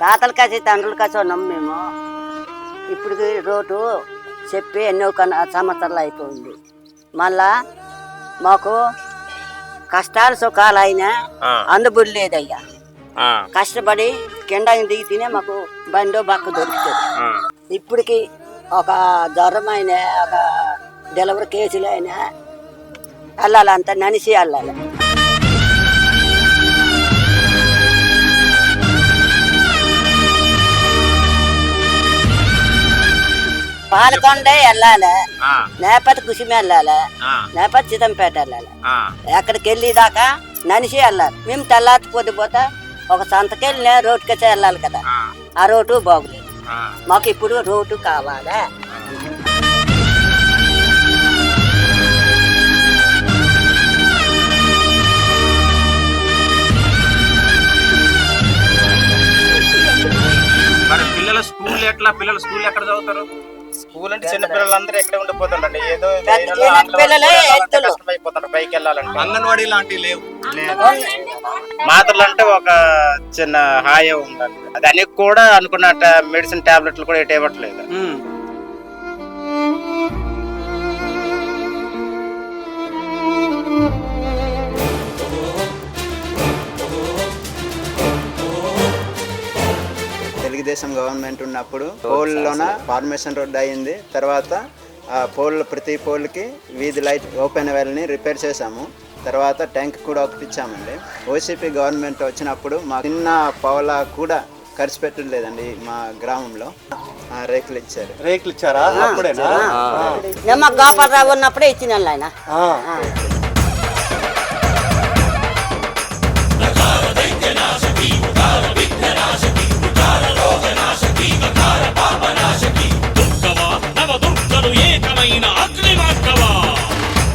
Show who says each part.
Speaker 1: తాతల కాసి తండ్రుల కాసి మేము. ఇప్పుడు రోడ్డు చెప్పి ఎన్నో కన్నా సంవత్సరాలు అయిపోయింది. మళ్ళా మాకు కష్టాలు సుఖాలు అయినా అందుబడి లేదయ్యా. కష్టపడి కింద దిగి తినే మాకు బండో బక్క దొరుకుతుంది. ఇప్పటికి ఒక జ్వరం అయినా ఒక డెలివరీ కేసులు అయినా వెళ్ళాలంతా ననిసి వెళ్ళాలి పాలకొండే వెళ్ళాలి. నేపథ్య కుసిమి వెళ్ళాలి. నేపథ్య చిదంపేట వెళ్ళాలి. ఎక్కడికి వెళ్ళేదాకా ననిసి వెళ్ళాలి. మేము తెల్లారి పొద్దుపోతే ఒక సంతకెళ్ళి రోడ్డుకి వెళ్ళాలి కదా.
Speaker 2: ఆ,
Speaker 1: రోడ్డు బాగులేదు. మాకు ఇప్పుడు రోడ్డు కావాలి?
Speaker 2: మరి పిల్లల స్కూల్ ఎట్లా? పిల్లల స్కూల్ ఎక్కడ చదువుతారు?
Speaker 3: స్కూల్ అంటే చిన్న పిల్లలందరూ ఎక్కడ ఉండిపోతుండండి. ఏదో. కష్టమైపోతుండ్రు పైకి వెళ్ళాలంటే
Speaker 2: అంగన్వాడీ లాంటివి లేవు.
Speaker 3: మాత్రలు అంటే ఒక చిన్న హాయి ఉండాలి. దానికి కూడా అనుకున్నట్ట మెడిసిన్ టాబ్లెట్లు కూడా ఎటు ఇవ్వట్లేదు.
Speaker 4: తెలుగుదేశం గవర్నమెంట్ ఉన్నప్పుడు పోల్లోన ఫార్మేషన్ రోడ్ అయింది. తర్వాత ఆ పోల్ ప్రతి పోల్కి వీధి లైట్ ఓపెన్ వెల్ని రిపేర్ చేశాము. తర్వాత ట్యాంక్ కూడా ఒకటి ఇచ్చామండి ఓసీపీ గవర్నమెంట్ వచ్చినప్పుడు మా చిన్న పవలా కూడా ఖర్చు పెట్టలేదండి మా గ్రామంలో. ఆ, రేకులు ఇచ్చారు.
Speaker 5: రేకులు ఇచ్చారా? అప్పుడేనా?
Speaker 1: ఉన్నప్పుడే ఇచ్చిన ఆయన.
Speaker 5: ఆ.